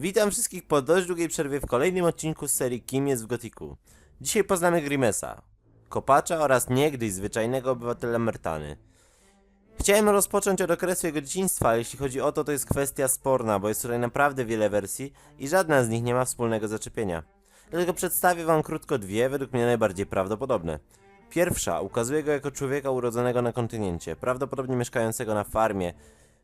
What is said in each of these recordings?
Witam wszystkich po dość długiej przerwie w kolejnym odcinku z serii Kim jest w Gotiku. Dzisiaj poznamy Grimesa, kopacza oraz niegdyś zwyczajnego obywatela Mertany. Chciałem rozpocząć od okresu jego dzieciństwa, ale jeśli chodzi o to, to jest kwestia sporna, bo jest tutaj naprawdę wiele wersji i żadna z nich nie ma wspólnego zaczepienia. Dlatego przedstawię wam krótko dwie, według mnie najbardziej prawdopodobne. Pierwsza ukazuje go jako człowieka urodzonego na kontynencie, prawdopodobnie mieszkającego na farmie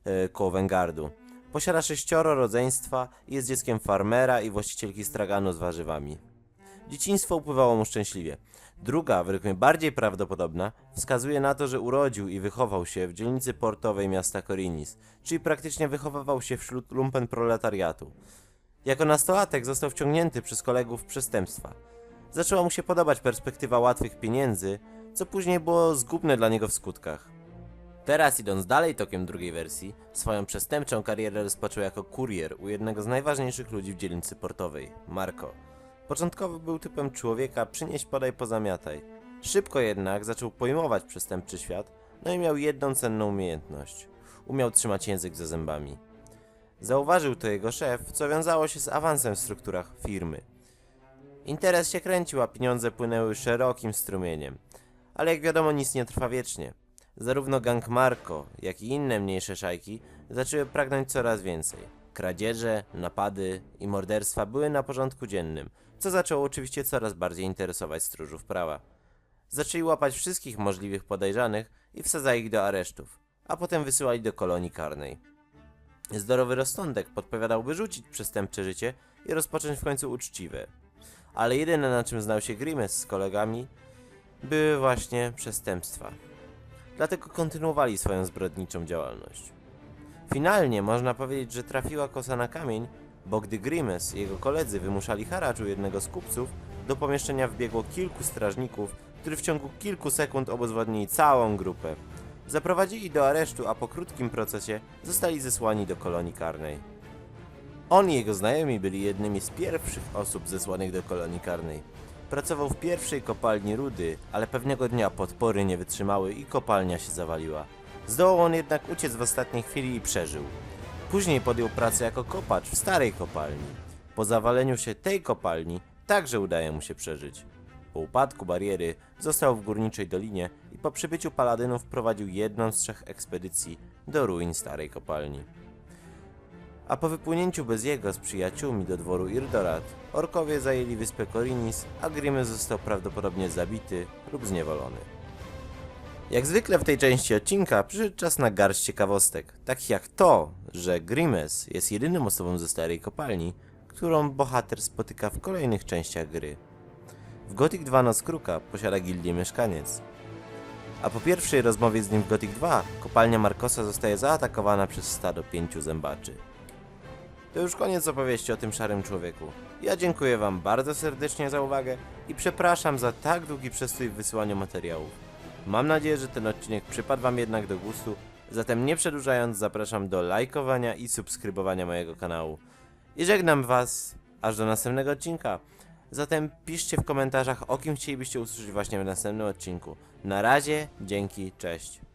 e, koło Wengardu. Posiada sześcioro rodzeństwa i jest dzieckiem farmera i właścicielki straganu z warzywami. Dzieciństwo upływało mu szczęśliwie. Druga, według mnie bardziej prawdopodobna, wskazuje na to, że urodził i wychował się w dzielnicy portowej miasta Korinis, czyli praktycznie wychowywał się wśród lumpen proletariatu. Jako nastolatek został wciągnięty przez kolegów w przestępstwa. Zaczęła mu się podobać perspektywa łatwych pieniędzy, co później było zgubne dla niego w skutkach. Teraz idąc dalej tokiem drugiej wersji, swoją przestępczą karierę rozpoczął jako kurier u jednego z najważniejszych ludzi w dzielnicy portowej, Marco. Początkowo był typem człowieka przynieś podaj pozamiataj. Szybko jednak zaczął pojmować przestępczy świat, no i miał jedną cenną umiejętność. Umiał trzymać język za zębami. Zauważył to jego szef, co wiązało się z awansem w strukturach firmy. Interes się kręcił, a pieniądze płynęły szerokim strumieniem. Ale jak wiadomo, nic nie trwa wiecznie. Zarówno gang Marco, jak i inne mniejsze szajki zaczęły pragnąć coraz więcej. Kradzieże, napady i morderstwa były na porządku dziennym, co zaczęło oczywiście coraz bardziej interesować stróżów prawa. Zaczęli łapać wszystkich możliwych podejrzanych i wsadzali ich do aresztów, a potem wysyłali do kolonii karnej. Zdrowy rozsądek podpowiadałby rzucić przestępcze życie i rozpocząć w końcu uczciwe. Ale jedyne na czym znał się Grimes z kolegami były właśnie przestępstwa. Dlatego kontynuowali swoją zbrodniczą działalność. Finalnie można powiedzieć, że trafiła kosa na kamień, bo gdy Grimes i jego koledzy wymuszali haracz u jednego z kupców, do pomieszczenia wbiegło kilku strażników, którzy w ciągu kilku sekund obezwładnili całą grupę. Zaprowadzili do aresztu, a po krótkim procesie zostali zesłani do kolonii karnej. On i jego znajomi byli jednymi z pierwszych osób zesłanych do kolonii karnej. Pracował w pierwszej kopalni rudy, ale pewnego dnia podpory nie wytrzymały i kopalnia się zawaliła. Zdołał on jednak uciec w ostatniej chwili i przeżył. Później podjął pracę jako kopacz w starej kopalni. Po zawaleniu się tej kopalni także udaje mu się przeżyć. Po upadku bariery został w górniczej dolinie i po przybyciu paladynów prowadził jedną z trzech ekspedycji do ruin starej kopalni. A po wypłynięciu bez jego z przyjaciółmi do dworu Irdorat, orkowie zajęli wyspę Korinis, a Grimes został prawdopodobnie zabity lub zniewolony. Jak zwykle w tej części odcinka przyszedł czas na garść ciekawostek, takich jak to, że Grimes jest jedyną osobą ze starej kopalni, którą bohater spotyka w kolejnych częściach gry. W Gothic 2 Noc Kruka posiada gildię mieszkaniec, a po pierwszej rozmowie z nim w Gothic 2 kopalnia Markosa zostaje zaatakowana przez stado pięciu zębaczy. To już koniec opowieści o tym szarym człowieku. Ja dziękuję Wam bardzo serdecznie za uwagę i przepraszam za tak długi przestój w wysyłaniu materiałów. Mam nadzieję, że ten odcinek przypadł Wam jednak do gustu, zatem nie przedłużając zapraszam do lajkowania i subskrybowania mojego kanału. I żegnam Was aż do następnego odcinka. Zatem piszcie w komentarzach o kim chcielibyście usłyszeć właśnie w następnym odcinku. Na razie, dzięki, cześć.